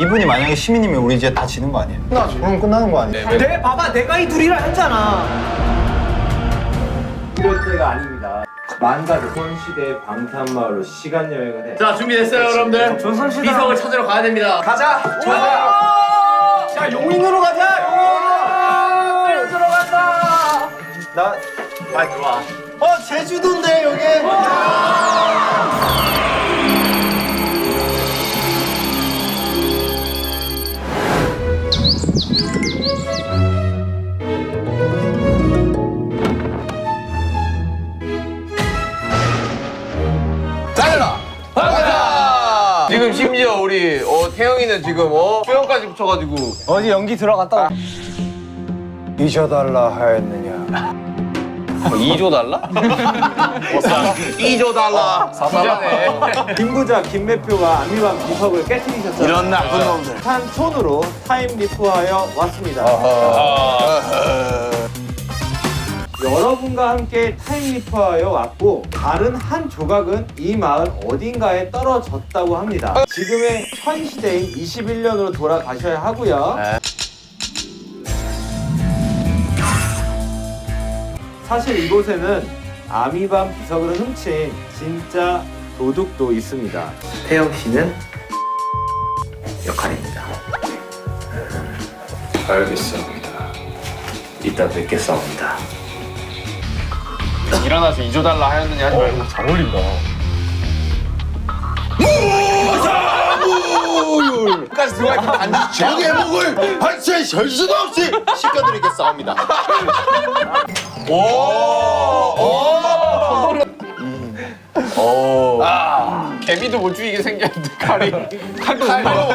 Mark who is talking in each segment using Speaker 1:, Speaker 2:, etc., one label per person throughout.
Speaker 1: 이분이 만약에 시민이면 우리 이제 다 지는 거 아니에요? 끝나죠. 그럼 끝나는 거 아니에요?
Speaker 2: 내 봐봐 내가 이 둘이라 했잖아.
Speaker 3: 이럴 때가 아닙니다. 만가족 손시대 방탄마을로 시간 여행을 해.
Speaker 4: 자 준비됐어요 여러분들 비석을 찾으러 가야 됩니다
Speaker 2: 가자. 좋아. 자 용인으로 가자. 용인. 들어간다.
Speaker 1: 나,
Speaker 4: 빨리 들어와
Speaker 1: 어, 제주도인데, 여기.
Speaker 5: 달라! 반가다! 지금 심지어 우리 어, 태영이는 지금 어, 수영까지 붙여가지고
Speaker 1: 어디 연기 들어갔다. 잊어달라 하였느냐.
Speaker 5: 2조 달라? 2조 달라 사사하네
Speaker 3: 김부자 김매표가 아미반 비석을 깨뜨리셨잖아요.
Speaker 5: 이런 나쁜 놈들
Speaker 3: 산촌으로 타임 리프하여 왔습니다. 여러분과 함께 타임 리프하여 왔고 다른 한 조각은 이 마을 어딘가에 떨어졌다고 합니다. 지금의 현 시대인 21년으로 돌아가셔야 하고요. 사실 이곳에는 아미밤 비석을 훔친 진짜 도둑도 있습니다. 태영 씨는 역할입니다.
Speaker 6: 알겠습니다.
Speaker 3: 이따 뵙겠습니다.
Speaker 5: 일어나서 2조 달라 하였느냐 하지 말고 잘 어울린다 까지 들어가 돼.
Speaker 6: 적의 목을 발치할 수도 없이 시켜드리겠사옵니다.
Speaker 5: 아, 개미도 못 죽이게 생겼는데 칼이. 칼도 칼로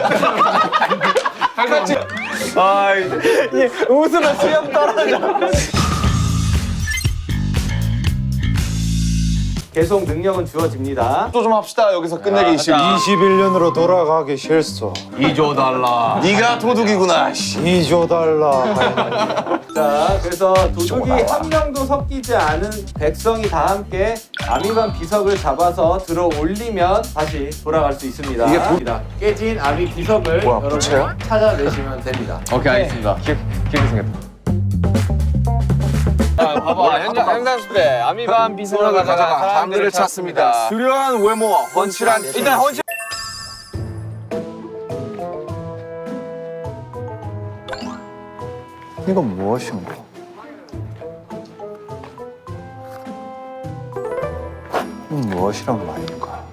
Speaker 5: 칼같이.
Speaker 2: 웃으면 수염 떨어져.
Speaker 3: 계속 능력은 주어집니다.
Speaker 5: 좀 합시다 여기서 끝내기 싫어
Speaker 1: 21년으로 돌아가기 싫소.
Speaker 5: 2조 달라 네가 도둑이구나 씨.
Speaker 1: 잊어달라 하였느냐.
Speaker 3: 자, 그래서 도둑이 한 명도 섞이지 않은 백성이 다 함께 아미반 비석을 잡아서 들어 올리면 다시 돌아갈 수 있습니다.
Speaker 5: 이게 도-
Speaker 3: 입니다. 깨진 아미 비석을
Speaker 5: 뭐야,
Speaker 3: 여러분
Speaker 5: 부채야?
Speaker 3: 찾아내시면 됩니다.
Speaker 5: 오케이 알겠습니다 기, 기억이 생겼다 자, 봐봐 현장 현장 수배 아미반 비석을 가져가 사람들을 찾습니다 수려한 외모와 훤칠한 일단 훤칠
Speaker 1: 이건 무엇인가? 이건 무엇이란 말인가?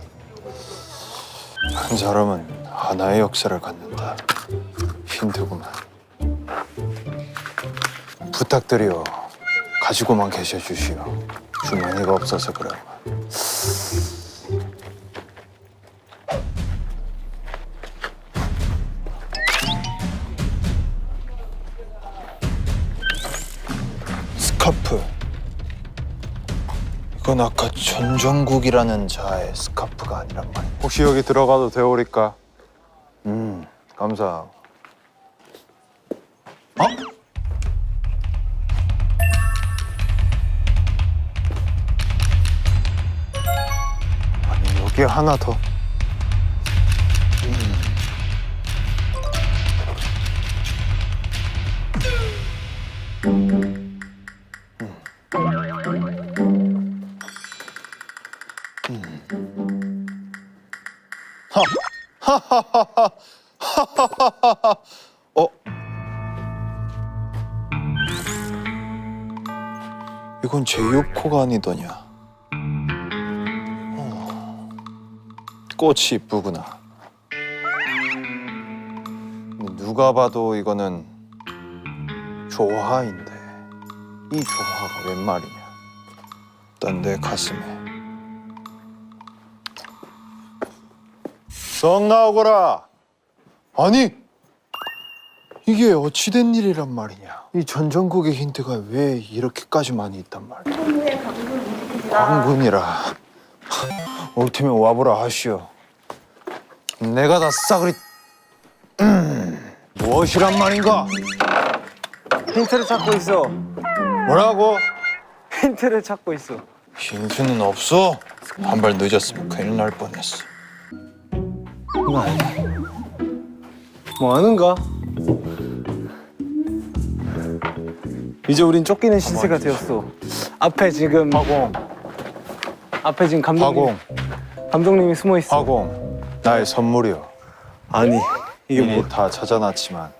Speaker 1: 한 사람은 하나의 역사를 갖는다. 힌트구만. 부탁드려. 가지고만 계셔 주시오. 주머니가 없어서 그래. 스카프. 이건 아까 전정국이라는 자의 스카프가 아니란 말이야. 혹시 여기 들어가도 되오리까? 음, 감사. 어? 여기 하나 더. 어? 이건 제이홉 코가 아니더냐? 꽃이 이쁘구나. 근데 누가 봐도 이거는 조화인데 이 조화가 웬 말이냐? 일단 내 가슴에 썩 나오거라. 아니 이게 어찌된 일이란 말이냐? 이 전정국의 힌트가 왜 이렇게까지 많이 있단 말이야? 왕군이라 올 테면 와보라 하시오. 내가 다 싸그리 음, 무엇이란 말인가?
Speaker 2: 힌트를 찾고 있어.
Speaker 1: 뭐라고?
Speaker 2: 힌트를 찾고 있어.
Speaker 1: 힌트는 없어. 한 발 늦었으면 큰일 날 뻔했어. 이건 아니야.
Speaker 2: 뭐 하는가? 이제 우린 쫓기는 신세가 되었어. 앞에 지금
Speaker 1: 화공,
Speaker 2: 앞에 지금 감독님
Speaker 1: 화공,
Speaker 2: 감독님이 숨어 있어.
Speaker 1: 화공. 나의 선물이요.
Speaker 2: 아니 이게
Speaker 1: 이미
Speaker 2: 뭐?
Speaker 1: 다 찾아놨지만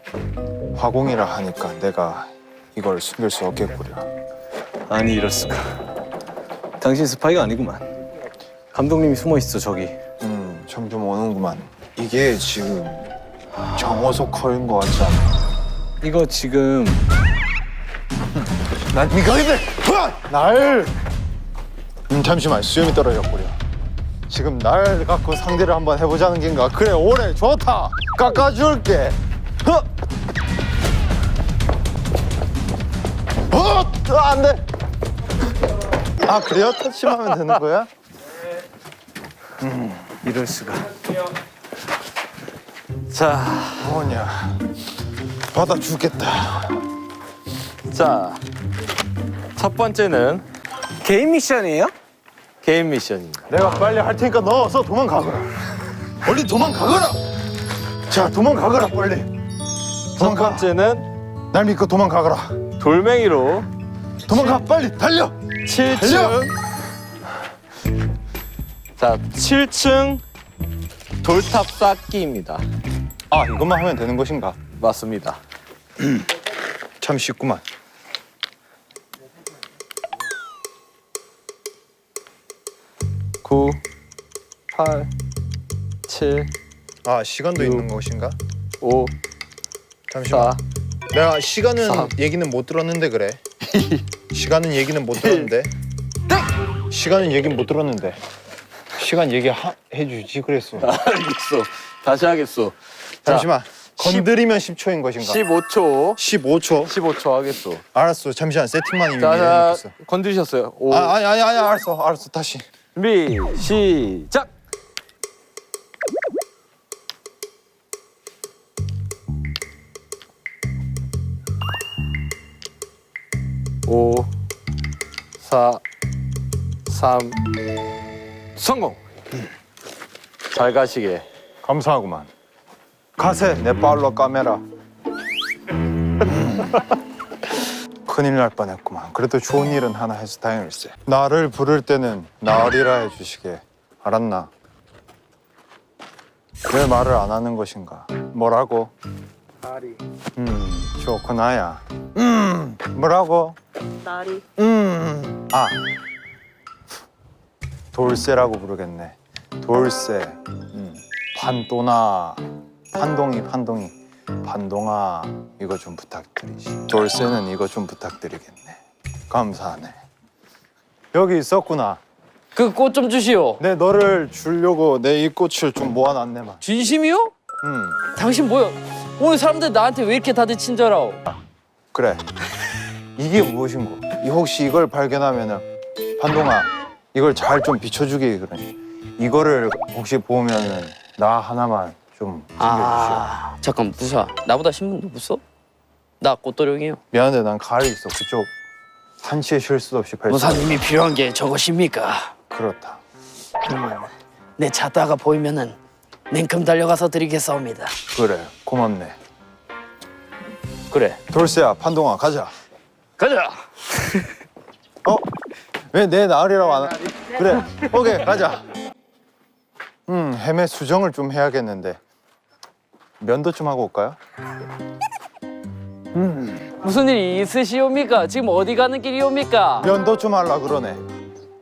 Speaker 1: 화공이라 하니까 내가 이걸 숨길 수 없겠구려.
Speaker 2: 아니 이럴 수가. 당신 스파이가 아니구만. 감독님이 숨어 있어 저기.
Speaker 1: 음, 점점 오는구만. 이게 지금 정호석 컬인 것 같지 않아?
Speaker 2: 이거 지금
Speaker 1: 난 네가 이들 날. 음, 잠시만 수염이 떨어졌구려. 지금 날 갖고 상대를 한번 해보자는 긴가? 그래 오래 좋다. 깎아줄게. 허! 어, 어, 안 돼. 아 그래요? 터치하면 되는 거야?
Speaker 2: 이럴 수가. 자,
Speaker 1: 뭐냐? 받아주겠다.
Speaker 6: 자, 첫 번째는
Speaker 2: 개인 미션이에요?
Speaker 6: 개인 미션입니다.
Speaker 1: 내가 빨리 할 테니까 넣어서 도망가거라. 얼른 도망가거라. 자, 도망가거라 빨리.
Speaker 6: 첫
Speaker 1: 도망가.
Speaker 6: 번째는
Speaker 1: 날 믿고 도망가거라.
Speaker 6: 돌멩이로
Speaker 1: 도망가 빨리 달려.
Speaker 6: 7층 자, 7층 돌탑 쌓기입니다.
Speaker 1: 아, 이것만 하면 되는 것인가?
Speaker 6: 맞습니다.
Speaker 1: 참 쉽구만.
Speaker 6: 구, 팔, 칠,
Speaker 1: 아, 시간도
Speaker 6: 육.
Speaker 1: 있는 것인가?
Speaker 6: 오,
Speaker 1: 잠시만.
Speaker 6: 사,
Speaker 1: 내가 시간은
Speaker 6: 삼.
Speaker 1: 얘기는 못 들었는데 그래. 시간은 얘기는 못 들었는데. 시간은 얘기는 못 들었는데. 시간 얘기 하, 해주지 그랬어.
Speaker 6: 알겠어. 다시 하겠어. 자,
Speaker 1: 잠시만. 건드리면 10초인 것인가?
Speaker 6: 15초.
Speaker 1: 15초.
Speaker 6: 15초 하겠어.
Speaker 1: 알았어. 잠시만 세팅만 이미
Speaker 6: 자,
Speaker 1: 해놓겠어.
Speaker 6: 건드리셨어요. 오,
Speaker 1: 아, 아니 아니 아니 알았어 알았어 다시.
Speaker 6: 준비, 시작. 오, 사, 삼, 성공. 잘 가시게.
Speaker 1: 감사하구만. 가세 내 발로 까메라. 음. 큰일 날 뻔했구만. 그래도 좋은 일은 하나 해서 다행일세. 나를 부를 때는 나으리라 해주시게. 알았나? 왜 말을 안 하는 것인가? 뭐라고?
Speaker 2: 나리.
Speaker 1: 음, 좋구나야. 음, 뭐라고?
Speaker 5: 나리
Speaker 1: 음, 아, 돌쇠라고 부르겠네. 돌쇠, 음, 판도나, 판동이, 판동이, 판동아, 이거 좀 부탁드리지. 돌쇠는 이거 좀 부탁드리겠네. 감사하네. 여기 있었구나.
Speaker 4: 그 꽃 좀 주시오.
Speaker 1: 내 너를 주려고 내 이 꽃을 좀 모아놨네만.
Speaker 4: 진심이요?
Speaker 1: 음,
Speaker 4: 당신 뭐야? 오늘 사람들 나한테 왜 이렇게 다들 친절하오?
Speaker 1: 그래. 이게 무엇인고? 이 혹시 이걸 발견하면은 판동아, 이걸 잘 좀 비춰주기 그러니. 이거를 혹시 보면은 나 하나만 좀 챙겨주시오.
Speaker 4: 아 잠깐 무사. 나보다 신분 높았어? 나 꽃도령이요.
Speaker 1: 미안한데 난 가을이 있어. 그쪽 한치의 실수 없이 발사.
Speaker 4: 무사님이 필요한 게 저것입니까?
Speaker 1: 그렇다.
Speaker 4: 그러면 내 찾다가 보이면은 냉큼 달려가서 드리겠사옵니다.
Speaker 1: 그래, 고맙네.
Speaker 4: 그래.
Speaker 1: 돌쇠야, 판동아, 가자.
Speaker 4: 가자.
Speaker 1: 어? 왜 내 나으리라고 안 하? 그래, 오케이, 가자. 음, 헤매 수정을 좀 해야겠는데 면도 좀 하고 올까요?
Speaker 4: 무슨 일이 있으시옵니까? 지금 어디 가는 길이옵니까?
Speaker 1: 면도 좀 하려 그러네.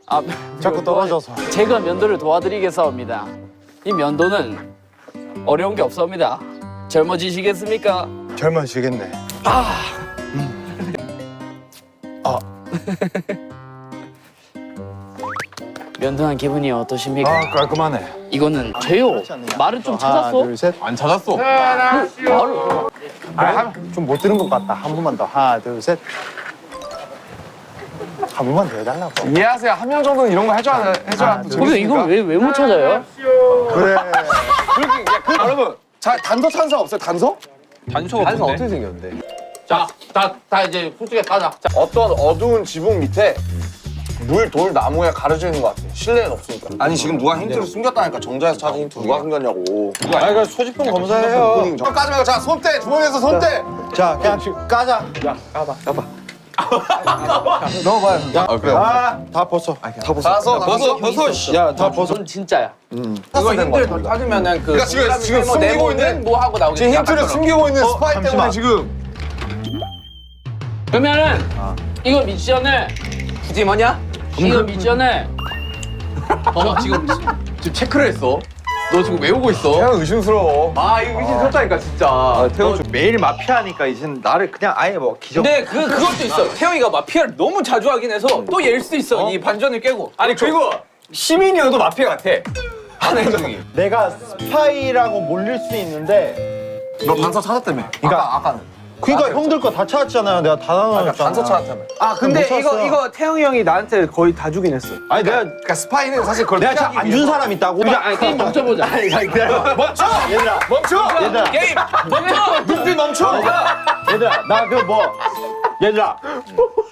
Speaker 4: 아,
Speaker 1: 자꾸 떨어져서.
Speaker 4: 제가 면도를 도와드리겠사옵니다. 이 면도는 어려운 게 없사옵니다. 젊어지시겠습니까?
Speaker 1: 젊어지겠네.
Speaker 4: 아.
Speaker 1: 아.
Speaker 4: 면도한 기분이 어떠십니까?
Speaker 1: 아, 깔끔하네.
Speaker 4: 이거는 돼요. 말을 좀 찾았어?
Speaker 1: 둘, 셋.
Speaker 6: 안 찾았어.
Speaker 4: 말을.
Speaker 1: 좀 못 들은 것 같다. 한 번만 더. 하나, 둘, 셋. 한 번만 더 해달라고.
Speaker 6: 이해하세요. 한 명 정도는 이런 거 해줘야 해줘야 또
Speaker 4: 근데 이거 왜왜 못 찾아요?
Speaker 1: 그래.
Speaker 6: 여러분, 자 단서 찬사 없어요? 단서? 단서
Speaker 7: 뭔데?
Speaker 6: 어떻게 생겼는데?
Speaker 7: 자, 다, 다 이제 솔직히 가자. 자,
Speaker 6: 어떤 어두운 지붕 밑에 물, 돌, 나무에 가려져 있는 것 같아. 실내엔 없으니까. 아니 지금 누가 힌트를 숨겼다니까 정자에서 찾은 힌트 누가 숨겼냐고.
Speaker 1: 아 이거 소지품 검사해요.
Speaker 6: 까지 말고 자 손대 주머니에서 손대.
Speaker 1: 자 그냥 까자.
Speaker 6: 넣어봐요.
Speaker 1: 아 그래. 아 다 벗어. 다 벗어.
Speaker 6: 가서 벗어 벗어.
Speaker 1: 야 다 벗어.
Speaker 4: 넌 진짜야.
Speaker 6: 이거 힌트를 더
Speaker 5: 찾으면은 그
Speaker 6: 그러니까 지금 지금 숨기고 있는
Speaker 5: 뭐 하고 나오겠지.
Speaker 6: 지금 힌트를 숨기고 있는 스파이. 때문에 지금
Speaker 4: 그러면은 이거 미션을
Speaker 5: 굳이 뭐냐?
Speaker 4: 이거 미션을
Speaker 5: 어 지금 지금 체크를 했어. 너 지금 외우고 있어.
Speaker 6: 그냥 의심스러워.
Speaker 5: 아 이거 의심스럽다니까 진짜.
Speaker 1: 태호 매일 마피아니까 이제 나를 그냥 아예 뭐 기적.
Speaker 5: 근데 그 그것도 있어. 태영이가 마피아를 너무 자주 하긴 해서 또 얘일 수도 있어. 이 반전을 깨고. 아니 그리고 시민이어도 마피아 같아. 하는 행동이.
Speaker 1: 내가 스파이라고 몰릴 수 있는데.
Speaker 6: 너 단서 찾았다며.
Speaker 1: 그러니까-
Speaker 6: 아까 아까는.
Speaker 1: 그러니까 형들 거 다 찾았잖아요. 내가 다 나눠줬잖아.
Speaker 6: 단서 찾았다며.
Speaker 2: 아 근데
Speaker 1: 못
Speaker 2: 이거. 이거 태영이 형이 나한테 거의 다 주긴 했어.
Speaker 1: 아니 내가
Speaker 6: 그러니까 스파이는 사실 그걸
Speaker 1: 내가
Speaker 6: 피하기
Speaker 1: 안준
Speaker 6: 위해서.
Speaker 1: 사람 있다고.
Speaker 4: 아니 게임 멈춰보자.
Speaker 1: 아니 아니 기다려. 멈춰. 얘들아.
Speaker 6: 멈춰.
Speaker 1: 얘들아.
Speaker 5: 게임 멈춰.
Speaker 6: 눈빛 멈춰.
Speaker 1: 얘들아. 나 그 뭐. 얘들아.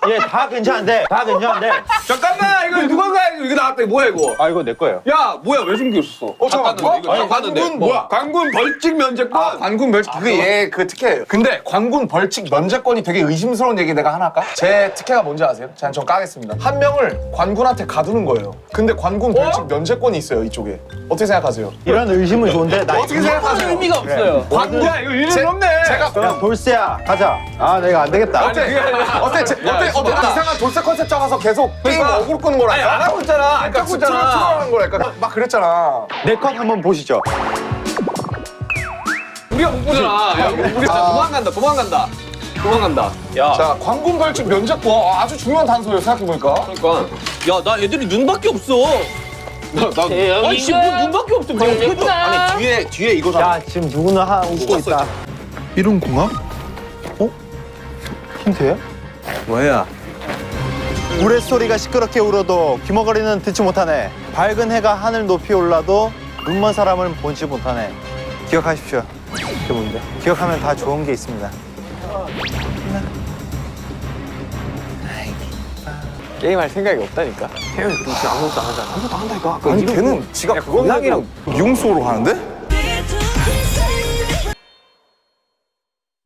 Speaker 1: 얘 다 괜찮은데. 다 괜찮은데.
Speaker 5: 잠깐만 이거 누군가 이거 나왔다 뭐야 이거?
Speaker 1: 아 이거 내 거예요.
Speaker 5: 야 뭐야 왜 숨겼어?
Speaker 6: 어 잠깐만.
Speaker 5: 이거 다 봤는데.
Speaker 6: 관군 뭐야?
Speaker 5: 관군 벌칙 면제권.
Speaker 6: 아, 관군 벌칙 그게 얘 그 특혜예요. 근데 관군 벌칙 면제권이 되게 의심스러운 얘기 내가 하나 할까? 제 특혜가 뭔지 아세요? 제가 전 까겠습니다. 한 명을 관군한테 가두는 거예요. 근데 관군 벌칙 면제권이 있어요 이쪽에. 어떻게 생각하세요?
Speaker 1: 이런 의심은 좋은데 나
Speaker 6: 어떻게 생각하세요?
Speaker 5: 의미가 없어요.
Speaker 6: 관군
Speaker 5: 야 이거 의미
Speaker 6: 제-
Speaker 5: 없네.
Speaker 6: 제가
Speaker 1: 야 돌쇠야 가자. 아 내가 안 되겠다.
Speaker 6: 어때? 어때? 제- 어때? 어때? 나 이상한 돌쇠 컨셉 잡아서 계속 게임 어그로 끄는
Speaker 5: 아니 안? 하고 있잖아. 안 깎고 있잖아.
Speaker 6: 트롤하는 거랄까? 막 그랬잖아.
Speaker 1: 내컷 한번 보시죠.
Speaker 5: 우리가 못 보잖아. 야, 우리 진짜 도망간다. 도망간다. 도망간다. 야.
Speaker 6: 자, 관군 벌칙 면제권 아, 아주 중요한 단서예요 생각해 보니까.
Speaker 5: 그러니까 야 나 애들이 눈밖에 없어. 나나
Speaker 4: 태영이가
Speaker 5: 아니 지금 뭐 눈밖에 없어. 그냥 어떻게
Speaker 4: 아니
Speaker 6: 뒤에 뒤에 이거잖아.
Speaker 1: 야 지금 누구는 하 웃고 있다. 이런 공항? 어? 힌트야?
Speaker 2: 뭐야?
Speaker 1: 우레소리가 시끄럽게 울어도 귀머거리는 듣지 못하네. 밝은 해가 하늘 높이 올라도 눈먼 사람을 보지 못하네. 기억하십시오. 그게 뭔데? 기억하면 다 좋은 게 있습니다.
Speaker 5: 게임할 생각이 없다니까. 태영이 그럼 진짜 아무것도 안 하잖아. 아무것도 안 한다니까.
Speaker 6: 아니 걔는 지가 고양이랑 융수로 하는데?